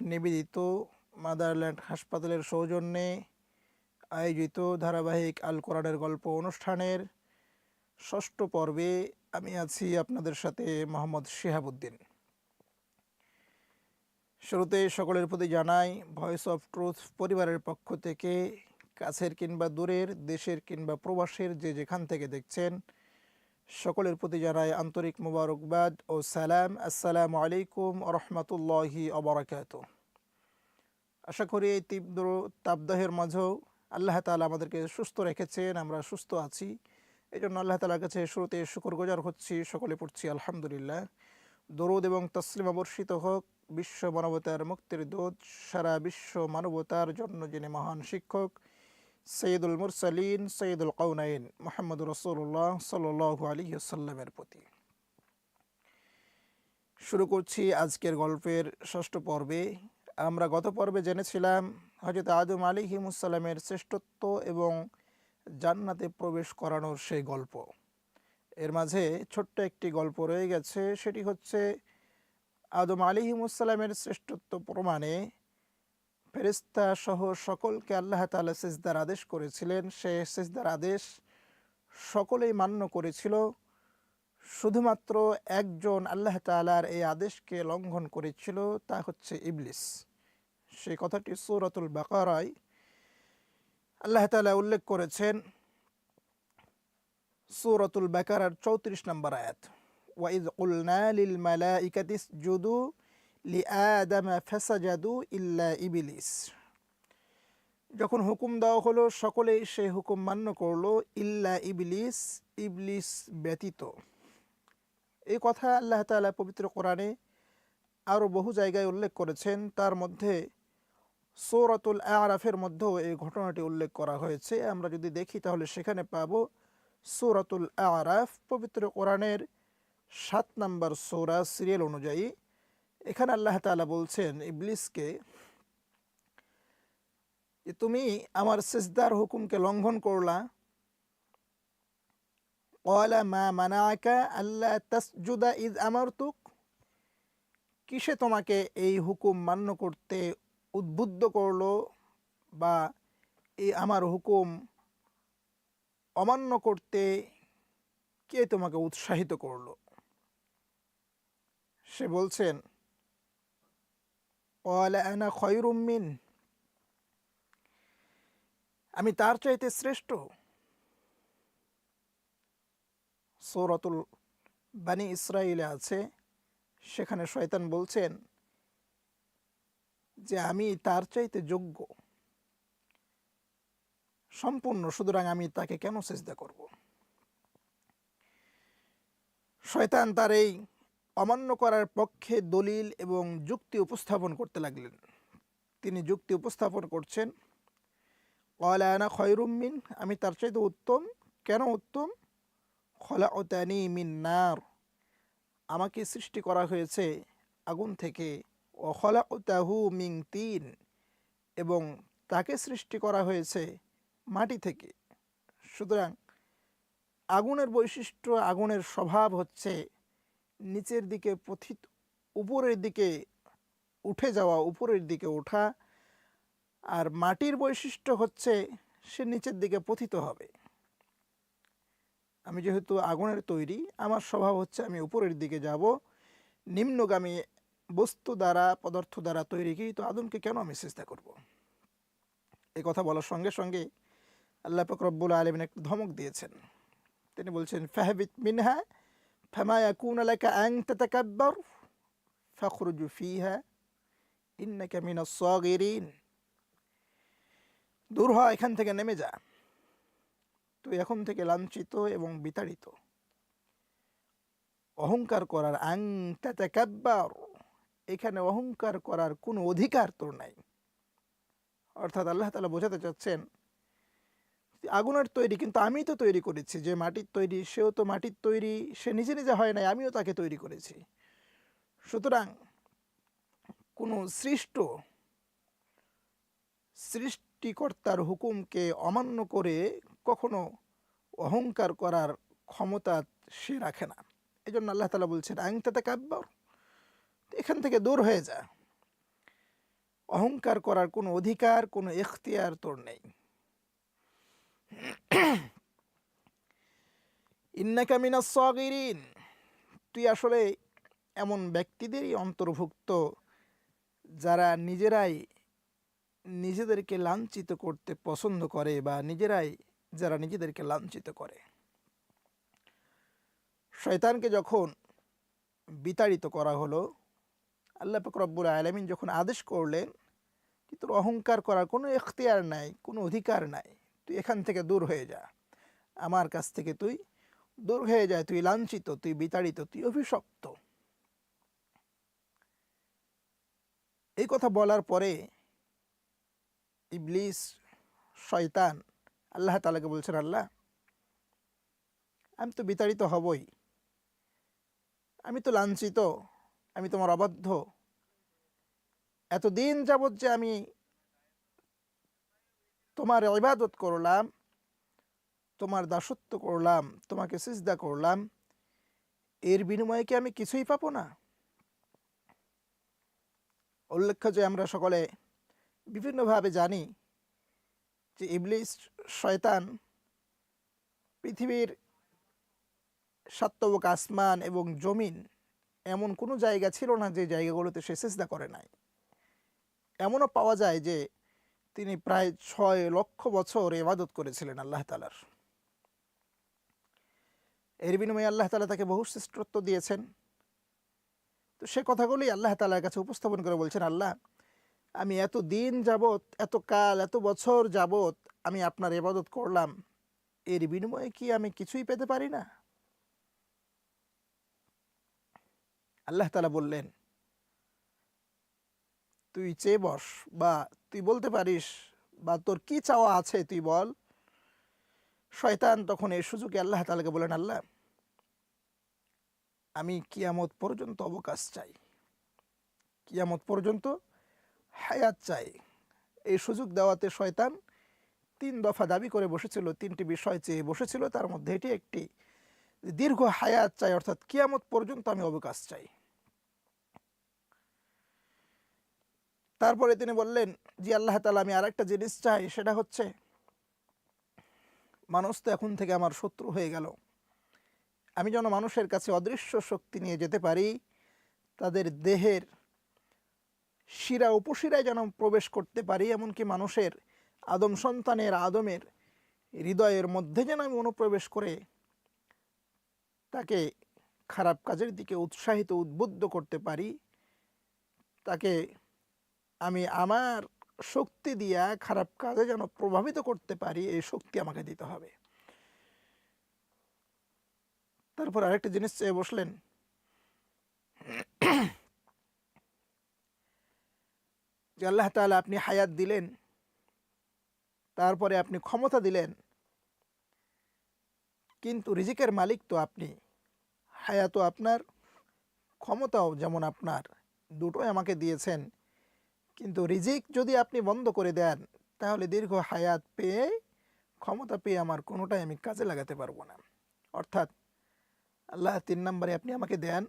নিবেদিত মাদারল্যান্ড হাসপাতালের সৌজন্যে আয়োজিত ধারাবাহিক আল কোরআনের গল্প অনুষ্ঠানের ষষ্ঠ পর্বে আমি আছি আপনাদের সাথে মোহাম্মদ শিহাবুদ্দিন। শুরুতে সকলের প্রতি জানাই ভয়েস অফ ট্রুথ পরিবারের পক্ষ থেকে, কাছের কিংবা দূরের, দেশের কিংবা প্রবাসের যে যেখান থেকে দেখছেন সকলের প্রতি জানাই আন্তরিক মুবারকবাদ ও সালাম। আসসালামু আলাইকুম রহমতুল্লাহি অবরাকাত আশা করি এই তীব্র তাপদাহের মাঝেও আল্লাহ তালা আমাদেরকে সুস্থ রেখেছেন, আমরা সুস্থ আছি। এই জন্য আল্লাহ তালার কাছে শুরুতে শুকর গোজার হচ্ছি, সকলে পড়ছি আলহামদুলিল্লাহ। দরুদ এবং তসলিমা বর্ষিত হোক, বিশ্ব মানবতার মুক্তির দূত, সারা বিশ্ব মানবতার জন্য যিনি মহান শিক্ষক সৈয়দুল মুরসালিন, সৈয়দুল কৌনাইন মোহাম্মদ রসুল্লাহ সাল আলী সাল্লামের প্রতি। শুরু করছি আজকের গল্পের ষষ্ঠ পর্বে। আমরা গত পর্বে জেনেছিলাম হজরত আদম আলী হিমুসাল্লামের শ্রেষ্ঠত্ব এবং জান্নাতে প্রবেশ করানোর সেই গল্প। এর মাঝে ছোট্ট একটি গল্প রয়ে গেছে, সেটি হচ্ছে আদম আলী হিমুসাল্লামের শ্রেষ্ঠত্ব প্রমাণে ফেরিস্তা সহ সকলকে আল্লাহ তালা সেজদার আদেশ করেছিলেন। সে সেজদার আদেশ সকলেই মান্য করেছিল। শুধুমাত্র একজন আল্লাহ তালার এই আদেশকে লঙ্ঘন করেছিল, তা হচ্ছে ইবলিস। সেই কথাটি সৌরতুল বাকারায় আল্লাহ তালা উল্লেখ করেছেন, সৌরতুল বাকারার চৌত্রিশ নম্বর আয়াত। ওয়াইদ উলনা লিল মালা ইকাতিস জুদু লি আদামা ফেসাজাদু ইল্লা ইবিলিস যখন হুকুম দেওয়া হলো, সকলেই সেই হুকুম মান্য করল, ইল্লা ইবলিস ইবলিস ব্যতীত। এই কথা আল্লাহ তালা পবিত্র কোরআনে আরও বহু জায়গায় উল্লেখ করেছেন। তার মধ্যে সৌরতুল আরাফের মধ্যেও এই ঘটনাটি উল্লেখ করা হয়েছে। আমরা যদি দেখি, তাহলে সেখানে পাব সৌরাতুল আরাফ, পবিত্র কোরআনের সাত নম্বর সৌরা, সিরিয়াল অনুযায়ী। এখানে আল্লাহ তালা বলছেন ইবলিসকে যে তুমি আমার সেজদার হুকুমকে লঙ্ঘন করলা। কলা মা মানাকা আল্লাহ তাসজুদা ইদ আমারতুক। কিসে তোমাকে এই হুকুম মান্য করতে উদ্বুদ্ধ করল বা এই আমার হুকুম অমান্য করতে কে তোমাকে উৎসাহিত করল? সে বলছেন আনা খয়রুম্মিন আমি তার চাইতে শ্রেষ্ঠ। সৌরতুল বানি ইসরায়েলে আছে, সেখানে শয়তান বলছেন যে, আমি তার চাইতে যোগ্য। সম্পূর্ণ, সুতরাং আমি তাকে কেন চেষ্টা করব? শয়তান তার এই অমান্য করার পক্ষে দলিল এবং যুক্তি উপস্থাপন করতে লাগলেন। তিনি যুক্তি উপস্থাপন করছেন আনা খয়রুম্মিন আমি তার চাইতে উত্তম। কেন উত্তম? খলা ওতানি মিন নার আমাকে সৃষ্টি করা হয়েছে আগুন থেকে। ও খলা ওতাহু মিং তিন এবং তাকে সৃষ্টি করা হয়েছে মাটি থেকে। সুতরাং আগুনের বৈশিষ্ট্য, আগুনের স্বভাব হচ্ছে নিচের দিকে পথিত, উপরের দিকে উঠে যাওয়া, উপরের দিকে ওঠা, আর মাটির বৈশিষ্ট্য হচ্ছে সে নিচের দিকে পথিত হবে আমি যেহেতু আগুনের তৈরি, আমার স্বভাব হচ্ছে আমি উপরের দিকে যাব, নিম্নগামী বস্তু দ্বারা, পদার্থ দ্বারা তৈরি কি, তো আদমকে কেন আমি চেষ্টা করব। এই কথা বলার সঙ্গে সঙ্গে আল্লাহ ফকরব্বুল আলমিন একটু ধমক দিয়েছেন তিনি বলছেন, ফাহবিত মিনহা فما يكون لك أن تتكبر فاخرج فيها إنك من الصاغرين দূর হ এখান থেকে নেমে যা তুই এখন থেকে লাঞ্ছিত এবং বিতাড়িত অহংকার করার আং তাতাকাব্বার এখানে অহংকার করার কোনো অধিকার তোর নাই অর্থাৎ আল্লাহ তালা বোঝাতে চাচ্ছেন আগুনের তৈরি, কিন্তু আমি তো তৈরি করেছি। যে মাটির তৈরি, সেও তো মাটির তৈরি, সে নিজে নিজে হয় নাই, আমিও তাকে তৈরি করেছি। সুতরাং কোনো সৃষ্ট সৃষ্টিকর্তার হুকুমকে অমান্য করে কখনো অহংকার করার ক্ষমতা সে রাখে না। এই জন্য আল্লাহ তালা বলছেন আং তাতে কাব্যর। এখান থেকে দূর হয়ে যা। অহংকার করার কোনো অধিকার, কোনো এখতিয়ার তোর নেই। ইন্নাকা সাগিরিন। তুই আসলে এমন ব্যক্তিদেরই অন্তর্ভুক্ত যারা নিজেরাই নিজেদেরকে লাঞ্ছিত করতে পছন্দ করে বা নিজেরাই যারা নিজেদেরকে লাঞ্ছিত করে। শয়তানকে যখন বিতাড়িত করা হলো, আল্লাহ পাক রব্বুল আলমিন যখন আদেশ করলেন, কিন্তু অহংকার করার কোনো এখতিয়ার নাই, কোনো অধিকার নাই। তুই এখান থেকে দূর হয়ে যা। আমার কাছ থেকে তুই দূর হয়ে যায় তুই লাঞ্ছিত, তুই বিতাড়িত, তুই অভিশপ্ত। এই কথা বলার পরে ইবলিস, শয়তান, আল্লাহ তালাকে বলছেন, আল্লাহ, আমি তো বিতাড়িত হবই। আমি তো লাঞ্ছিত, আমি তোমার অবাধ্য। এতদিন যাবৎ যে আমি তোমার ইবাদত করলাম, তোমার দাসত্ব করলাম, তোমাকে সিজদা করলাম, এর বিনিময়ে কি আমি কিছুই পাবো না? উল্লেখ্য যে আমরা সকলে বিভিন্নভাবে জানি যে ইবলিস শয়তান পৃথিবীর সাত্তবক আসমান এবং জমিন এমন কোনো জায়গা ছিল না যে জায়গাগুলোতে সে চেষ্টা করে নাই। এমনও পাওয়া যায় যে তিনি প্রায় ছয় লক্ষ বছর এবাদত করেছিলেন আল্লাহ তালার এর বিনিময়ে আল্লাহ তালা তাকে বহু শ্রেষ্ঠত্ব দিয়েছেন। তো সে কথাগুলি আল্লাহ তালার কাছে উপস্থাপন করে বলছেন, আল্লাহ, আমি এত দিন যাবত এত কাল, এত বছর যাবত আমি আপনার ইবাদত করলাম, এর বিনিময়ে কি আমি কিছুই পেতে পারি না? আল্লাহ তালা বললেন, তুই চেয়ে বস বা তুই বলতে পারিস বা তোর কি চাওয়া আছে তুই বল। শয়তান তখন এই সুযোগে আল্লাহ তালাকে বলেন, আল্লাহ, আমি কিয়ামত পর্যন্ত অবকাশ চাই। কিয়ামত পর্যন্ত হায়াত চাই। এই সুযোগ দেওয়াতে শয়তান তিন দফা দাবি করে বসেছিল, তিনটি বিষয় চেয়ে বসেছিল। তার মধ্যে এটি একটি দীর্ঘ হায়াত চাই, অর্থাৎ কিয়ামত পর্যন্ত আমি অবকাশ চাই। তারপরে তিনি বললেন, জি, আল্লাহ তালা আমি আরেকটা জিনিস চাই, সেটা হচ্ছে, মানুষ তো এখন থেকে আমার শত্রু হয়ে গেল। আমি যেন মানুষের কাছে অদৃশ্য শক্তি নিয়ে যেতে পারি, তাদের দেহের শিরা উপশিরায় যেন প্রবেশ করতে পারি, এমনকি মানুষের আদম সন্তানের আদমের হৃদয়ের মধ্যে যেন আমি অনুপ্রবেশ করে তাকে খারাপ কাজের দিকে উৎসাহিত, উদ্বুদ্ধ করতে পারি, তাকে আমি আমার শক্তি দিয়া খারাপ কাজে যেন প্রভাবিত করতে পারি, এই শক্তি আমাকে দিতে হবে। তারপর আরেকটা জিনিস চেয়ে বসলেন। যে আল্লাহ তাআলা আপনি হায়াত দিলেন, তারপরে আপনি ক্ষমতা দিলেন, কিন্তু রিজিকের মালিক তো আপনি। হায়াতও আপনার, ক্ষমতাও যেমন আপনার, দুটোই আমাকে দিয়েছেন। কিন্তু রিজিক যদি আপনি বন্ধ করে দেন, তাহলে দীর্ঘ হায়াত পেয়ে, ক্ষমতা পেয়ে আমার কোনোটাই আমি কাজে লাগাতে পারব না। অর্থাৎ আল্লাহ তিন নম্বরে আপনি আমাকে দেন,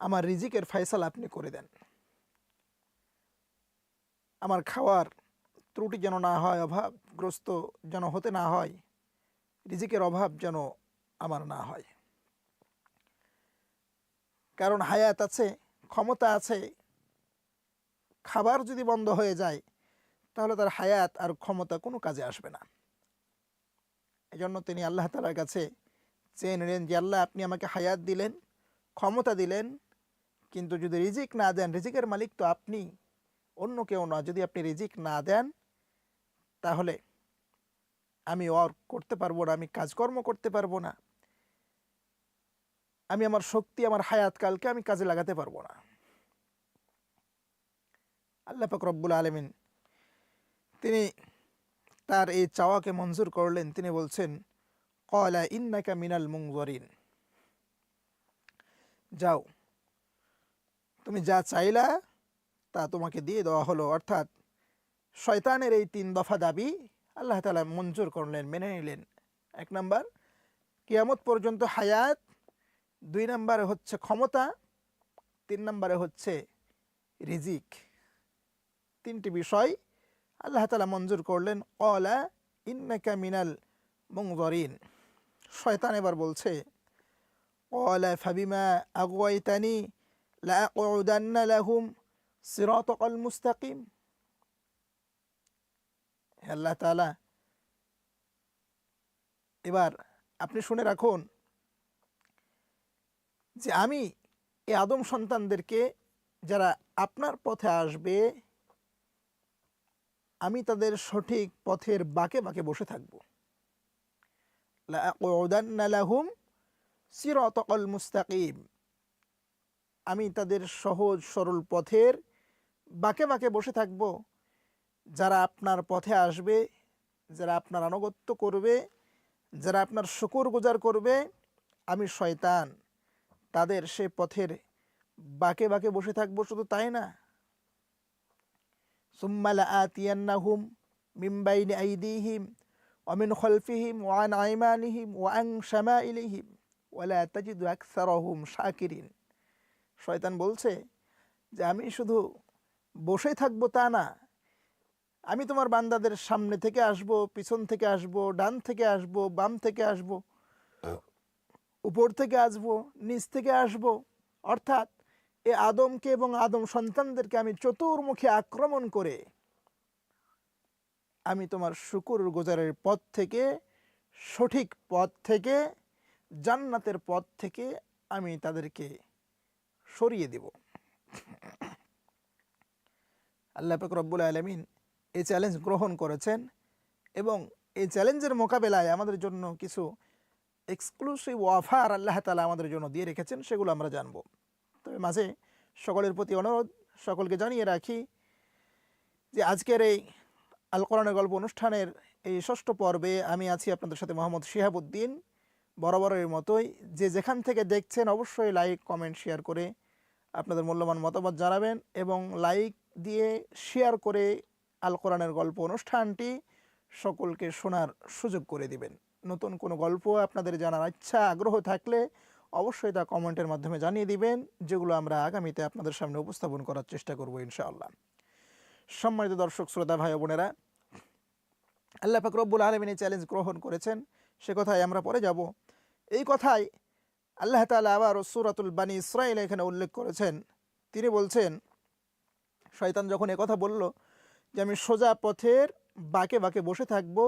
আমার রিজিকের ফয়সাল আপনি করে দেন। আমার খাওয়ার ত্রুটি যেন না হয়, অভাবগ্রস্ত যেন হতে না হয়, রিজিকের অভাব যেন আমার না হয়। কারণ হায়াত আছে, ক্ষমতা আছে খাবার যদি বন্ধ হয়ে যায়, তাহলে তার হায়াত আর ক্ষমতা কোনো কাজে আসবে না। এজন্য তিনি আল্লাহ তালার কাছে চেয়ে নিলেন যে, আল্লাহ, আপনি আমাকে হায়াত দিলেন, ক্ষমতা দিলেন, কিন্তু যদি রিজিক না দেন, রিজিকের মালিক তো আপনি, অন্য কেউ না। যদি আপনি রিজিক না দেন, তাহলে আমি অর করতে পারব না, আমি কাজকর্ম করতে পারব না। আমি আমার শক্তি, আমার হায়াত কালকে আমি কাজে লাগাতে পারব না। আল্লাহ পাক রব্বুল আলমিন তিনি তার এই চাওয়াকে মঞ্জুর করলেন। তিনি বলছেন কলা ইন্নাকা মিনাল মুংজরিন যাও, তুমি যা চাইলা তা তোমাকে দিয়ে দেওয়া হলো। অর্থাৎ শয়তানের এই তিন দফা দাবি আল্লাহ তালা মঞ্জুর করলেন, মেনে নিলেন। এক নম্বর, কিয়ামত পর্যন্ত হায়াত। দুই নম্বরে হচ্ছে ক্ষমতা। তিন নম্বরে হচ্ছে রিজিক। বিষয় আল্লাহ তালা মঞ্জুর করলেন অলা ইন্নাকা মিনাল মুংজরিন শয়তান এবার বলছে অলা ফাবিমা আগুয়াইতানি লাকুদান্না লাহুম সিরাতাল মুস্তাকিম। আল্লাহ তাআলা, এবার আপনি শুনে রাখুন যে আমি এই আদম সন্তানদেরকে যারা আপনার পথে আসবে আমি তাদের সঠিক পথের বাঁকে বাঁকে বসে থাকব। লাহুম সিরতকল মুস্তাকিম। আমি তাদের সহজ সরল পথের বাঁকে বাঁকে বসে থাকব। যারা আপনার পথে আসবে, যারা আপনার আনুগত্য করবে, যারা আপনার শুকুর গুজার করবে, আমি শয়তান। তাদের সে পথের বাঁকে বাঁকে বসে থাকব, শুধু তাই না? সুম্মালা আতিয়ান্নাহুম মিম্বাইন আইদিহিম অমিন খলফিহিম ওয়ান আইমানিহিম ওয়াং শামা ইলিহিম ওয়ালা তাজিদু আকসারহুম শাকিরিন শয়তান বলছে যে আমি শুধু বসে থাকব তা না আমি তোমার বান্দাদের সামনে থেকে আসব পিছন থেকে আসব ডান থেকে আসব বাম থেকে আসব উপর থেকে আসব নিচ থেকে আসব অর্থাৎ এ আদমকে এবং আদম সন্তানদেরকে আমি চতুর্মুখী আক্রমণ করে আমি তোমার শুকুর গোজারের পথ থেকে, সঠিক পথ থেকে, জান্নাতের পথ থেকে আমি তাদেরকে সরিয়ে দেব। আল্লাহ পাক রব্বুল আলমিন এই চ্যালেঞ্জ গ্রহণ করেছেন এবং এই চ্যালেঞ্জের মোকাবেলায় আমাদের জন্য কিছু এক্সক্লুসিভ অফার আল্লাহ তালা আমাদের জন্য দিয়ে রেখেছেন, সেগুলো আমরা জানব। তবে মাঝে সকলের প্রতি অনুরোধ, সকলকে জানিয়ে রাখি যে আজকের এই আল কোরআনের গল্প অনুষ্ঠানের এই ষষ্ঠ পর্বে আমি আছি আপনাদের সাথে মোহাম্মদ শিহাবুদ্দিন। বরাবরের মতোই যে যেখান থেকে দেখছেন অবশ্যই লাইক, কমেন্ট, শেয়ার করে আপনাদের মূল্যবান মতামত জানাবেন এবং লাইক দিয়ে শেয়ার করে আল কোরআনের গল্প অনুষ্ঠানটি সকলকে শোনার সুযোগ করে দিবেন। নতুন কোনো গল্প আপনাদের জানার ইচ্ছা, আগ্রহ থাকলে অবশ্যই তা কমেন্টের মাধ্যমে জানিয়ে দিবেন, যেগুলো আমরা আগামীতে আপনাদের সামনে উপস্থাপন করার চেষ্টা করব, ইনশাআল্লাহ। সম্মানিত দর্শক, শ্রোতা ভাই বোনেরা, আল্লাহ পাক রব্বুল আলমিন চ্যালেঞ্জ গ্রহণ করেছেন, সে কথায় আমরা পরে যাব। এই কথাই আল্লাহ তালা আবার সুরাতুল বানী ইসরায়েল এখানে উল্লেখ করেছেন। তিনি বলছেন, শয়তান যখন কথা বলল যে আমি সোজা পথের বাঁকে বাঁকে বসে থাকব,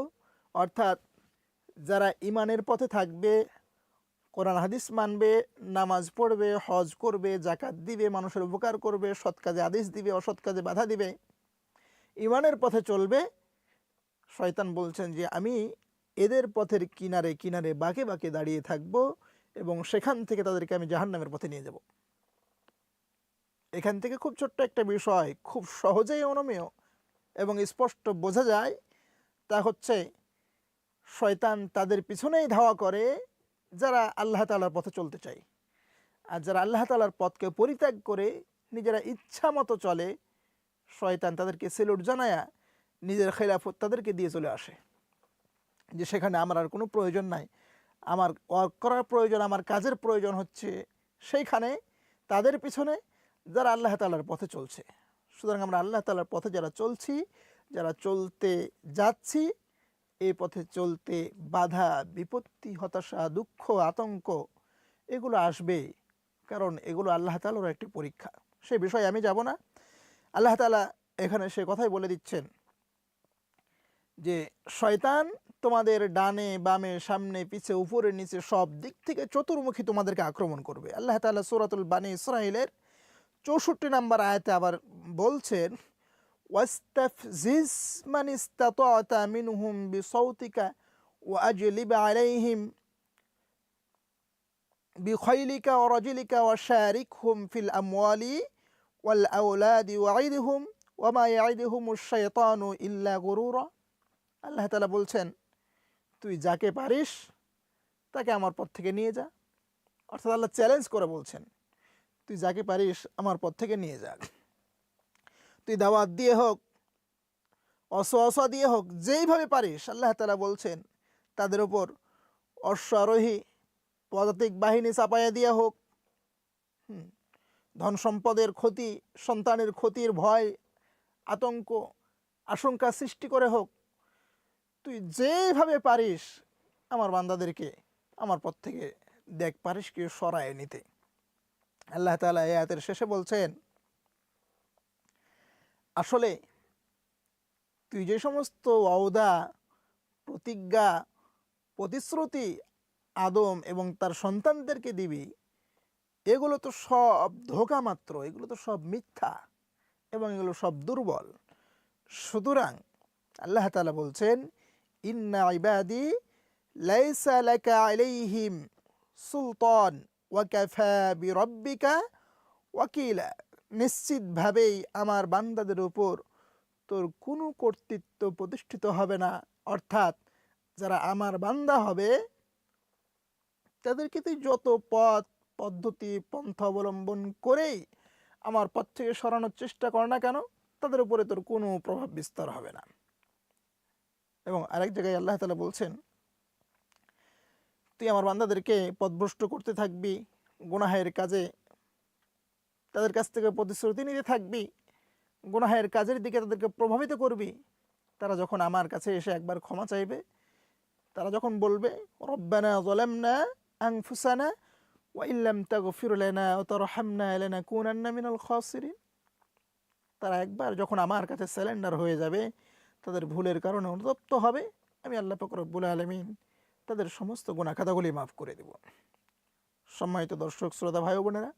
অর্থাৎ যারা ইমানের পথে থাকবে কোরআন হাদিস মানবে, নামাজ পড়বে, হজ করবে জাকাত দিবে, মানুষের উপকার করবে, সৎ কাজে আদেশ দিবে, অসৎ কাজে বাধা দিবে। ইমানের পথে চলবে। শয়তান বলছেন যে, আমি এদের পথের কিনারে কিনারে বাঁকে বাঁকে দাঁড়িয়ে থাকব এবং সেখান থেকে তাদেরকে আমি জাহান্নামের পথে নিয়ে যাব। এখান থেকে খুব ছোট্ট একটা বিষয়, খুব সহজেই অনুমেয় এবং স্পষ্ট বোঝা যায়। তা হচ্ছে, শয়তান তাদের পিছনেই ধাওয়া করে যারা আল্লাহ তালার পথে চলতে চায়। আর যারা আল্লাহ তালার পথকে পরিত্যাগ করে নিজেরা ইচ্ছা মতো চলে, শয়তান তাদেরকে সেলুট জানায়া নিজের খেলাফত তাদেরকে দিয়ে চলে আসে। যে সেখানে আমার আর কোনো প্রয়োজন নাই। আমার ওয়ার্ক করার প্রয়োজন, আমার কাজের প্রয়োজন হচ্ছে সেইখানে, তাদের পিছনে যারা আল্লাহ তালার পথে চলছে। সুতরাং আমরা আল্লাহ তালার পথে যারা চলছি, যারা চলতে যাচ্ছি এই পথে চলতে বাধা, বিপত্তি, হতাশা, দুঃখ, আতঙ্ক, এগুলো আসবে। কারণ এগুলো আল্লাহ তালার একটি পরীক্ষা। সে বিষয়ে আমি যাব না। আল্লাহ তালা এখানে সে কথাই বলে দিচ্ছেন যে, শয়তান তোমাদের ডানে, বামে, সামনে, পিছে, উপরে, নিচে সব দিক থেকে চতুর্মুখী তোমাদেরকে আক্রমণ করবে। আল্লাহ তালা সুরাতুল বানী ইসরায়েলের চৌষট্টি নাম্বার আয়তে আবার বলছেন ওয়াস্তাফজিজ মান ইস্তাতাতা মিনহুম বিসাউতিকা ওয়াজলিব আলাইহিম بخيلك ورجلك وشاركهم في الأموال والأولاد وعدهم وما يعدهم الشيطان إلا غرورا আল্লাহ তালা বলছেন তুই যাকে পারিস তাকে আমার পথ থেকে নিয়ে যা অর্থাৎ আল্লাহ চ্যালেঞ্জ করে বলছেন তুই যাকে পারিস আমার পথ থেকে নিয়ে যা তুই দাওয়াত দিয়ে হোক অস অস দিয়ে হোক, যেইভাবে পারিস আল্লাহ তালা বলছেন, তাদের ওপর অশ্বারোহী পদাতিক বাহিনী চাপাইয়া দিয়া হোক। ধন সম্পদের ক্ষতি, সন্তানের ক্ষতির ভয়, আতঙ্ক, আশঙ্কা সৃষ্টি করে হোক, তুই যেভাবে পারিস, আমার বান্দাদেরকে আমার পথ থেকে দেখ, পারিস কি সরায় নিতে। আল্লাহ তালা এ আয়াতের শেষে বলছেন আসলে তুই যে সমস্ত অওদা প্রতিজ্ঞা, প্রতিশ্রুতি, আদম এবং তার সন্তানদেরকে দিবি, এগুলো তো সব ধোকা মাত্র, এগুলো তো সব মিথ্যা এবং এগুলো সব দুর্বল। সুতরাং আল্লাহ তালা বলছেন, ইন্না ইবাদি লাইসা লাকা আলাইহিম সুলতান ওয়াকাফা বিরব্বিকা ওয়াকিলা। নিশ্চিতভাবেই আমার বান্দাদের উপর তোর কোনো কর্তৃত্ব প্রতিষ্ঠিত হবে না। অর্থাৎ যারা আমার বান্দা হবে, তাদেরকে তুই যত পথ, পদ্ধতি, পন্থা অবলম্বন করেই আমার পথ থেকে সরানোর চেষ্টা কর না কেন, তাদের উপরে তোর কোনো প্রভাব বিস্তার হবে না। এবং আরেক জায়গায় আল্লাহ তালা বলছেন, তুই আমার বান্দাদেরকে পথভ্রষ্ট করতে থাকবি, গুনাহের কাজে তাদের কাছ থেকে প্রতিশ্রুতি নিতে থাকবি, গুনাহের কাজের দিকে তাদেরকে প্রভাবিত করবি, তারা যখন আমার কাছে এসে একবার ক্ষমা চাইবে, তারা যখন বলবে, রব্বানা জলামনা আনফুসানা ওয়া ইল্লাম তাগফির লানা ওয়া তারহামনা লানাকুনান্না মিনাল খাসিরিন। তারা একবার যখন আমার কাছে স্যালেন্ডার হয়ে যাবে, তাদের ভুলের কারণে অনুতপ্ত হবে, আমি আল্লাহ পাক রব্বুল আলমিন তাদের সমস্ত গুণা খাতাগুলি মাফ করে দেব। সম্মানিত দর্শক, শ্রোতা ভাই বোনেরা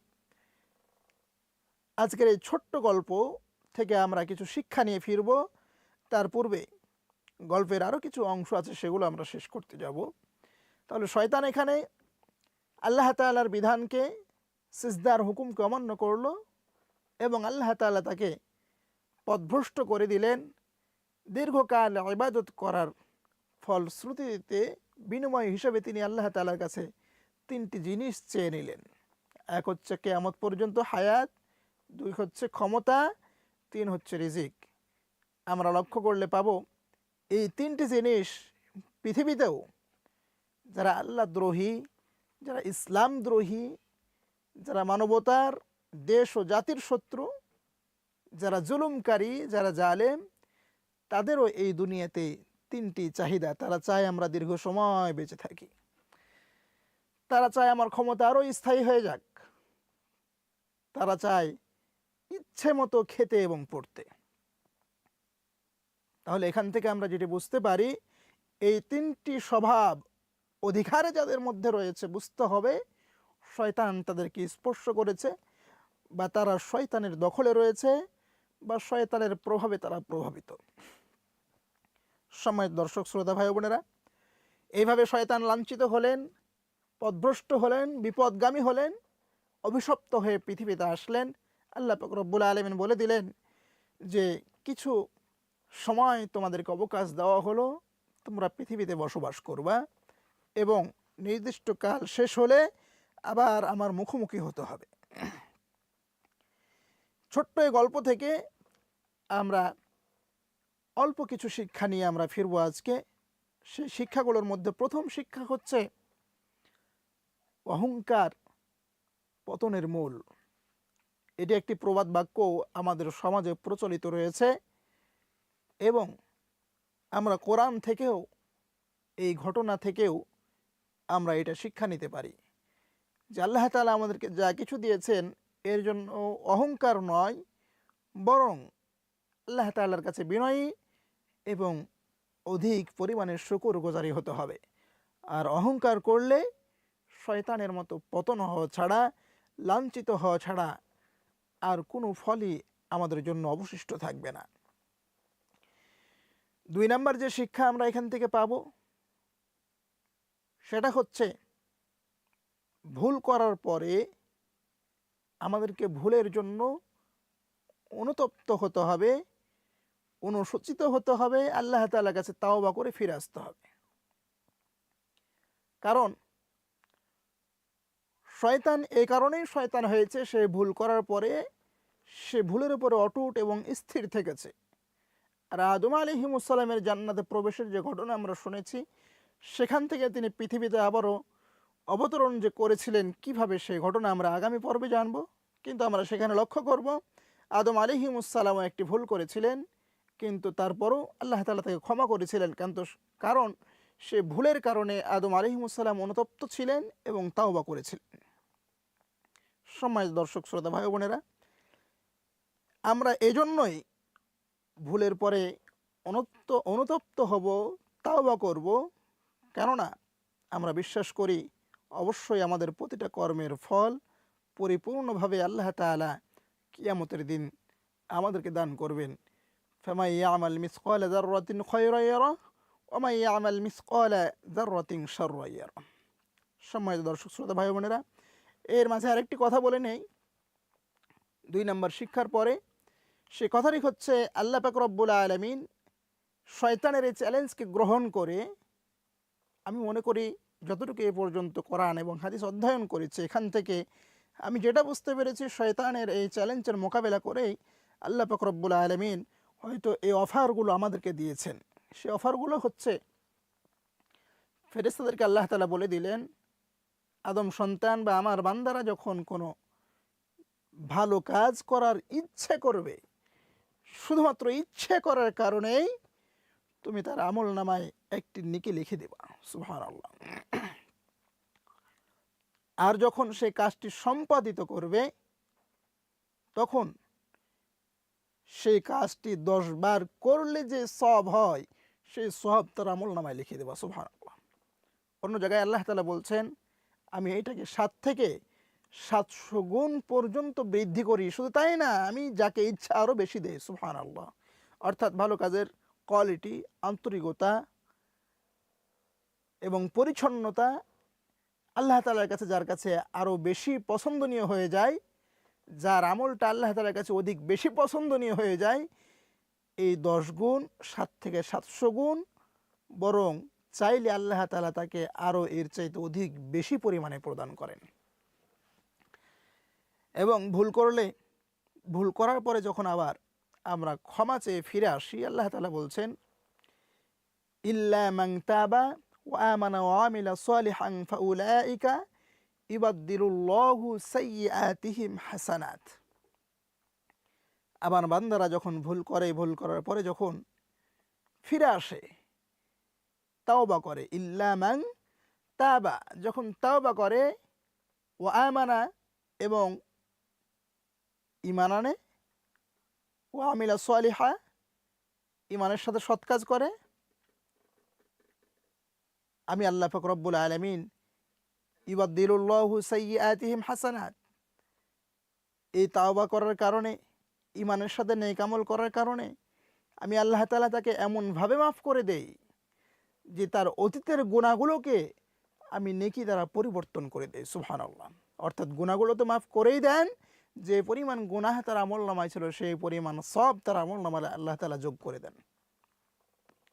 আজকের এই ছোট্ট গল্প থেকে আমরা কিছু শিক্ষা নিয়ে ফিরব। তার পূর্বে গল্পের আরও কিছু অংশ আছে, সেগুলো আমরা শেষ করতে যাব। তাহলে শয়তান এখানে আল্লাহ তাআলার বিধানকে, সিজদার হুকুমকে অমান্য করল এবং আল্লাহ তাআলা তাকে পথভ্রষ্ট করে দিলেন। দীর্ঘকাল ইবাদত করার ফলশ্রুতিতে বিনিময় হিসেবে তিনি আল্লাহ তাআলার কাছে তিনটি জিনিস চেয়ে নিলেন। এক হচ্ছে কেয়ামত পর্যন্ত হায়াত দুই হচ্ছে ক্ষমতা, তিন হচ্ছে রিজিক। আমরা লক্ষ্য করলে পাবো, এই তিনটি জিনিস পৃথিবীতেও যারা আল্লাহ দ্রোহী, যারা ইসলাম দ্রোহী, যারা মানবতার দেশ ও জাতির শত্রু, যারা জুলুমকারী, যারা জালেম, তাদেরও এই দুনিয়াতে তিনটি চাহিদা। তারা চায় আমরা দীর্ঘ সময় বেঁচে থাকি। তারা চায় আমার ক্ষমতা আরও স্থায়ী হয়ে যাক। তারা চায় ইচ্ছে মতো খেতে এবং পড়তে। তাহলে এখান থেকে আমরা যেটি বুঝতে পারি, এই তিনটি স্বভাব অধিকারে যাদের মধ্যে রয়েছে, বুঝতে হবে শয়তান তাদেরকে স্পর্শ করেছে বা তারা শয়তানের দখলে রয়েছে বা শয়তানের প্রভাবে তারা প্রভাবিত। সময়ের দর্শক, শ্রোতা ভাই বোনেরা, এইভাবে শয়তান লাঞ্ছিত হলেন, পদভ্রষ্ট হলেন, বিপদগামী হলেন, অভিশপ্ত হয়ে পৃথিবীতে আসলেন আল্লাহ রব্বুল আলমিন বলে দিলেন যে, কিছু সময় তোমাদেরকে অবকাশ দেওয়া হলো, তোমরা পৃথিবীতে বসবাস করবা এবং নির্দিষ্ট কাল শেষ হলে আবার আমার মুখোমুখি হতে হবে। ছোট্ট এই গল্প থেকে আমরা অল্প কিছু শিক্ষা নিয়ে আমরা ফিরবো আজকে। সেই শিক্ষাগুলোর মধ্যে প্রথম শিক্ষা হচ্ছে, অহংকার পতনের মূল। এটি একটি প্রবাদ বাক্য আমাদের সমাজে প্রচলিত রয়েছে এবং আমরা কোরআন থেকেও, এই ঘটনা থেকেও আমরা এটা শিক্ষা নিতে পারি যে আল্লাহ তালা আমাদেরকে যা কিছু দিয়েছেন এর জন্য অহংকার নয়, বরং আল্লাহ তাল্লার কাছে বিনয়ী এবং অধিক পরিমাণে শুকুর গোজারি হতে হবে। আর অহংকার করলে শয়তানের মতো পতন হওয়া ছাড়া, লাঞ্ছিত হওয়া ছাড়া আর কোনো ফলই আমাদের জন্য অবশিষ্ট থাকবে না। দুই নাম্বার যে শিক্ষা আমরা এখান থেকে পাব, সেটা হচ্ছে ভুল করার পরে আমাদেরকে ভুলের জন্য অনুতপ্ত হতে হবে অনুসূচিত হতে হবে, আল্লাহ তালার কাছে তাওবা করে ফিরে আসতে হবে। কারণ শয়তান এই কারণেই শয়তান হয়েছে, সে ভুল করার পরে সে ভুলের উপরে অটুট এবং স্থির থেকেছে। আর আদম আলিহিমুসাল্লামের জান্নাতে প্রবেশের যে ঘটনা আমরা শুনেছি, সেখান থেকে তিনি পৃথিবীতে আবারও অবতরণ যে করেছিলেন, কীভাবে সেই ঘটনা আমরা আগামী পর্বে জানব, কিন্তু আমরা সেখানে লক্ষ্য করব, আদম আলিহিমুসালামও একটি ভুল করেছিলেন, কিন্তু তারপরও আল্লাহ তালা তাকে ক্ষমা করেছিলেন, কিন্তু, কারণ সে ভুলের কারণে আদম আলিহিমুসালাম অনুতপ্ত ছিলেন এবং তাওবা করেছিলেন। সম্মানিত দর্শক, শ্রোতা ভাই বোনেরা, আমরা এজন্যই ভুলের পরে অনুত্ত অনুতপ্ত হব তাওবা করব। কেননা, আমরা বিশ্বাস করি অবশ্যই আমাদের প্রতিটা কর্মের ফল পরিপূর্ণভাবে আল্লাহ তাআলা কিয়ামতের দিন আমাদেরকে দান করবেন। ফামাই ইয়ামাল মিসকাল যাররাতিন খায়রা ইয়ারা ওমাই ইয়ামাল মিসকাল যাররাতিন শাররা ইয়ারা। সম্মানিত দর্শক, শ্রোতা ভাই বোনেরা এর মাঝে আরেকটি কথা বলে নেই। দুই নম্বর, শিক্ষার পরে সে কথাটি হচ্ছে, আল্লাহ পাক রব্বুল আলমিন শয়তানের এই চ্যালেঞ্জকে গ্রহণ করে আমি মনে করি যতটুকু এ পর্যন্ত কোরআন এবং হাদিস অধ্যয়ন করেছে, এখান থেকে আমি যেটা বুঝতে পেরেছি, শয়তানের এই চ্যালেঞ্জের মোকাবেলা করেই আল্লাহ পাক রব্বুল আলমিন হয়তো এই অফারগুলো আমাদেরকে দিয়েছেন। সে অফারগুলো হচ্ছে ফেরেস্তাদেরকে আল্লাহ তালা বলে দিলেন আদম সন্তান বা আমার বান্দারা যখন কোনো ভালো কাজ করার ইচ্ছে করবে, শুধুমাত্র ইচ্ছে করার কারণেই তুমি তার আমল নামায় একটি নিকে লিখে দেবা। সুহান আল্লাহ আর যখন সে কাজটি সম্পাদিত করবে, তখন সেই কাজটি দশ বার করলে যে সব হয়, সেই সব তার আমল নামায় লিখে দেবা। সুহান আল্লাহ অন্য জায়গায় আল্লাহ তালা বলছেন আমি এটাকে সাত থেকে সাতশো গুণ পর্যন্ত বৃদ্ধি করি। শুধু তাই না, আমি যাকে ইচ্ছা আরও বেশি দেই সুহান আল্লাহ অর্থাৎ ভালো কাজের কোয়ালিটি আন্তরিকতা এবং পরিচ্ছন্নতা আল্লাহ তালার কাছে, যার কাছে আরও বেশি পছন্দনীয় হয়ে যায়, যার আমলটা আল্লাহ তালার কাছে অধিক বেশি পছন্দনীয় হয়ে যায়, এই দশ গুণ, সাত থেকে সাতশো গুণ, বরং চাইলে আল্লাহ তালা তাকে আরও এর চাইতে অধিক বেশি পরিমাণে প্রদান করেন। এবং ভুল করলে, ভুল করার পরে যখন আবার আমরা ক্ষমা চেয়ে ফিরে আসি, আল্লাহ তালা বলছেন, ইল্লা মাং তাবা ও আমানা ও আমিলা সালিহান ফাউলাইকা ইবাদ্দিরুল্লাহু সাইয়্যাতিহিম হাসানাত। বান্দারা যখন ভুল করে, ভুল করার পরে যখন ফিরে আসে তাওবা করে। ইল্লা মাং তাবা। যখন তাওবা করে ও আমানা এবং ইমান আনে ও আমিলা সোয়ালিহা ইমানের সাথে সৎ কাজ করে। আমি আল্লাহ ফকরব্বুল আলমিন ইবাদ্দিল্লাহু সাইয়াতিহিম হাসানাত। এই তাওবা করার কারণে ইমানের সাথে নেকামল করার কারণে, আমি আল্লাহ তালা তাকে এমনভাবে মাফ করে দেই। যে তার অতীতের গুণাগুলোকে আমি নেকি দ্বারা পরিবর্তন করে দেই সুহান আল্লাহ অর্থাৎ গুণাগুলো তো মাফ করেই দেন, যে পরিমাণ গুনাহ তার আমল নামায় ছিল, সেই পরিমাণ সব তার আমল নামায় আল্লাহ তালা যোগ করে দেন।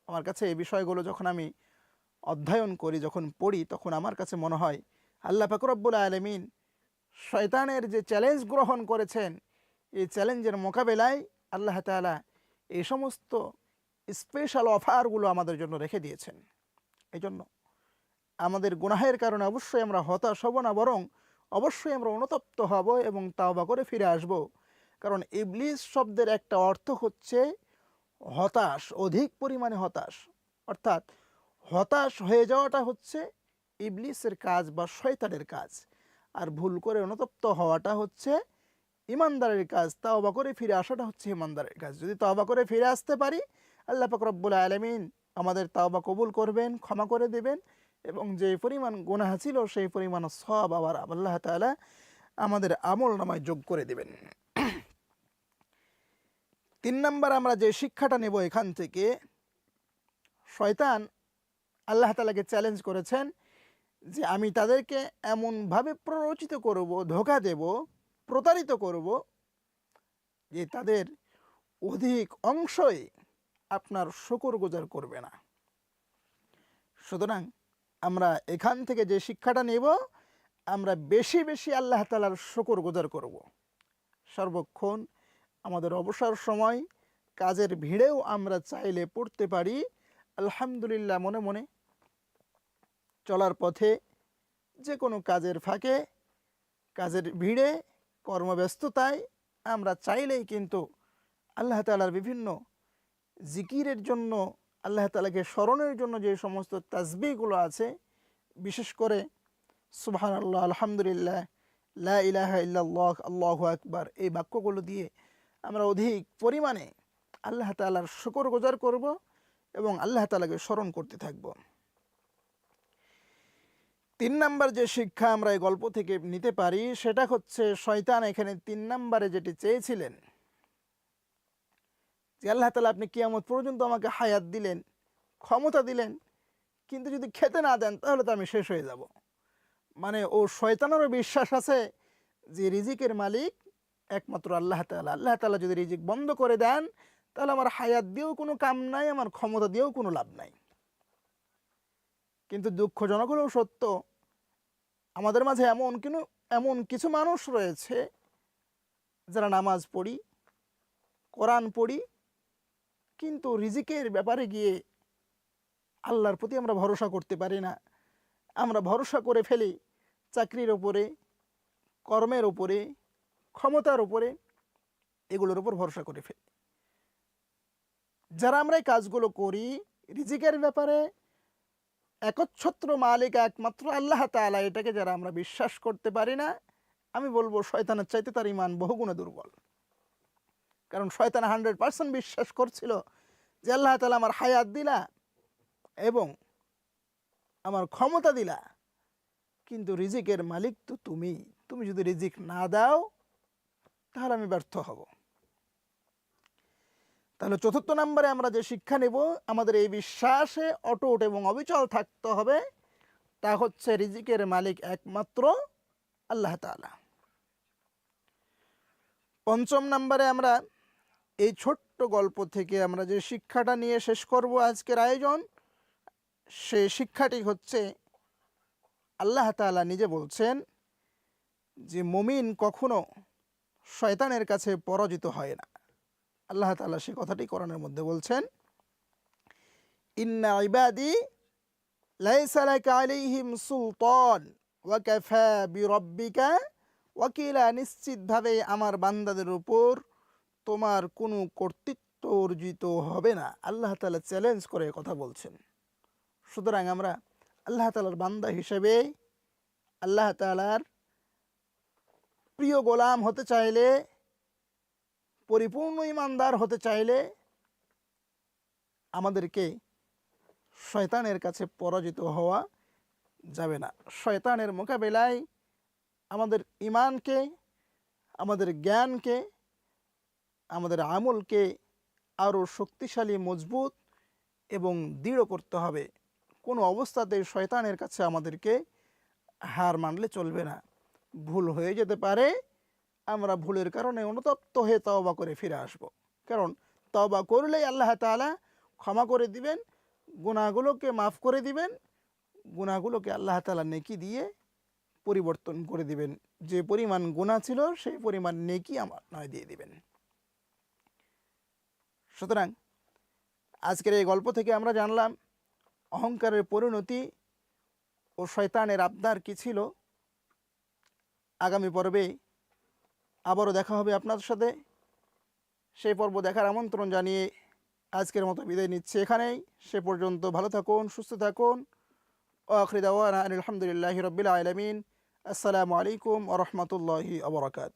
আমার কাছে এই বিষয়গুলো যখন আমি অধ্যয়ন করি, যখন পড়ি, তখন আমার কাছে মনে হয়, আল্লাহ ফাকরব্বুল আলমিন শয়তানের যে চ্যালেঞ্জ গ্রহণ করেছেন, এই চ্যালেঞ্জের মোকাবেলায় আল্লাহ তালা এই সমস্ত স্পেশাল অফারগুলো আমাদের জন্য রেখে দিয়েছেন। এই জন্য আমাদের গুনাহের কারণে অবশ্যই আমরা হতাশ হব না, বরং অবশ্যই আমরা অনুতপ্ত হব এবং তাওবা করে ফিরে আসব। কারণ ইবলিস শব্দের একটা অর্থ হচ্ছে হতাশ, অধিক পরিমাণে হতাশ। অর্থাৎ হতাশ হয়ে যাওয়াটা হচ্ছে ইবলিসের কাজ বা শয়তানের কাজ। আর ভুল করে অনুতপ্ত হওয়াটা হচ্ছে ইমানদারের কাজ। তাওবা করে ফিরে আসাটা হচ্ছে ইমানদারের কাজ। যদি তাওবা করে ফিরে আসতে পারি আল্লাহ রব্বুল আলমিন আমাদের তাওবা কবুল করবেন, ক্ষমা করে দেবেন এবং যে পরিমাণ গুনাহ ছিল সেই পরিমাণ সব আবার আল্লাহ তালা আমাদের আমল নামায় যোগ করে দেবেন। তিন নম্বর আমরা যে শিক্ষাটা নেব এখান থেকে, শয়তান আল্লাহ তালাকে চ্যালেঞ্জ করেছেন যে আমি তাদেরকে এমনভাবে প্ররোচিত করব, ধোকা দেব, প্রতারিত করব যে তাদের অধিক অংশই আপনার শকর গোজার করবে না। সুতরাং আমরা এখান থেকে যে শিক্ষাটা নেব, আমরা বেশি বেশি আল্লাহ তালার শকর গোজার করব। সর্বক্ষণ আমাদের অবসর সময়, কাজের ভিড়েও আমরা চাইলে পড়তে পারি। আলহামদুলিল্লাহ মনে মনে চলার পথে যে কোনো কাজের ফাঁকে, কাজের ভিড়ে, কর্মব্যস্ততায় আমরা চাইলেই কিন্তু আল্লাহ তালার বিভিন্ন জিকিরের জন্য, আল্লাহ তালাকে স্মরণের জন্য যে সমস্ত তাজবিগুলো আছে, বিশেষ করে সুবহান আল্লাহ আলহামদুলিল্লাহ, লা ইলাহা ইল্লাল্লাহ, আল্লাহু আকবার, এই বাক্যগুলো দিয়ে আমরা অধিক পরিমাণে আল্লাহ তালার শুকর গোজার করব এবং আল্লাহ তালাকে স্মরণ করতে থাকব। তিন নাম্বার যে শিক্ষা আমরা এই গল্প থেকে নিতে পারি, সেটা হচ্ছে, শয়তান এখানে তিন নাম্বারে যেটি চেয়েছিলেন যে আল্লাহ তালা আপনি কিয়ামত পর্যন্ত আমাকে হায়াত দিলেন, ক্ষমতা দিলেন, কিন্তু যদি খেতে না দেন তাহলে তো আমি শেষ হয়ে যাব। মানে ও শয়তানেরও বিশ্বাস আছে যে রিজিকের মালিক একমাত্র আল্লাহ তালা আল্লাহ তালা যদি রিজিক বন্ধ করে দেন, তাহলে আমার হায়াত দিয়েও কোনো কাম নাই, আমার ক্ষমতা দিয়েও কোনো লাভ নাই। কিন্তু দুঃখজনক হলেও সত্য, আমাদের মাঝে এমন কিন্তু এমন কিছু মানুষ রয়েছে যারা নামাজ পড়ি, কোরআন পড়ি কিন্তু রিজিকের ব্যাপারে গিয়ে আল্লাহর প্রতি আমরা ভরসা করতে পারি না। আমরা ভরসা করে ফেলি চাকরির ওপরে, কর্মের ওপরে, ক্ষমতার ওপরে, এগুলোর উপর ভরসা করে ফেলি। যারা আমরা এই কাজগুলো করি, রিজিকের ব্যাপারে একচ্ছত্র মালিক একমাত্র আল্লাহ তালা এটাকে যারা আমরা বিশ্বাস করতে পারি না, আমি বলব শয়তানের চাইতে তার ইমান বহুগুণে দুর্বল। কারণ শয়তান হান্ড্রেড পার্সেন্ট বিশ্বাস করছিল যে আল্লাহ তালা আমার হায়াত দিলা এবং আমার ক্ষমতা দিলা। কিন্তু রিজিকের মালিক তো তুমি। তুমি যদি রিজিক না দাও, তাহলে আমি ব্যর্থ হব। তাহলে চতুর্থ নম্বরে আমরা যে শিক্ষা নেব, আমাদের এই বিশ্বাসে অটুট এবং অবিচল থাকতে হবে। তা হচ্ছে রিজিকের মালিক একমাত্র আল্লাহ তালা পঞ্চম নম্বরে আমরা এই ছোট্ট গল্প থেকে আমরা যে শিক্ষাটা নিয়ে শেষ করব আজকের আয়োজন, সে শিক্ষাটি হচ্ছে, আল্লাহ তাআলা নিজে বলছেন যে, মুমিন কখনো শয়তানের কাছে পরাজিত হয় না। আল্লাহ তালা সে কথাটি কোরআনের মধ্যে বলছেন, ইন্না ইবাদি লাইসা লাকা আলাইহিম সুলতান ওয়া কাফা বিরাব্বিকা ওয়াকিলা। নিশ্চিতভাবে আমার বান্দাদের উপর তোমার কোনো কর্তৃত্ব অর্জিত হবে না। আল্লাহ তালা চ্যালেঞ্জ করে কথা বলছেন। সুতরাং আমরা আল্লাহ তালার বান্দা হিসেবে আল্লাহ তালার প্রিয় গোলাম হতে চাইলে, পরিপূর্ণ ইমানদার হতে চাইলে আমাদেরকে শয়তানের কাছে পরাজিত হওয়া যাবে না। শয়তানের মোকাবেলায় আমাদের ইমানকে, আমাদের জ্ঞানকে আমাদের আমলকে আরও শক্তিশালী, মজবুত এবং দৃঢ় করতে হবে। কোনো অবস্থাতে শয়তানের কাছে আমাদেরকে হার মানলে চলবে না। ভুল হয়ে যেতে পারে, আমরা ভুলের কারণে অনুতপ্ত হয়ে তওবা করে ফিরে আসব। কারণ তওবা করলেই আল্লাহ তাআলা ক্ষমা করে দিবেন গুণাগুলোকে মাফ করে দিবেন গুণাগুলোকে আল্লাহ তালা নেকি দিয়ে পরিবর্তন করে দিবেন। যে পরিমাণ গুণা ছিল, সেই পরিমাণ নেকি আমার নয় দিয়ে দিবেন। সুতরাং আজকের এই গল্প থেকে আমরা জানলাম অহংকারের পরিণতি ও শয়তানের আবদার কী ছিল। আগামী পর্বে আবারও দেখা হবে আপনাদের সাথে। সেই পর্ব দেখার আমন্ত্রণ জানিয়ে আজকের মতো বিদায় নিচ্ছে এখানেই। সে পর্যন্ত ভালো থাকুন, সুস্থ থাকুন। ও আলহামদুলিল্লাহ রবিল আলমিন। আসসালামু আলাইকুম ওরহমতুল্লাহি আবরকাত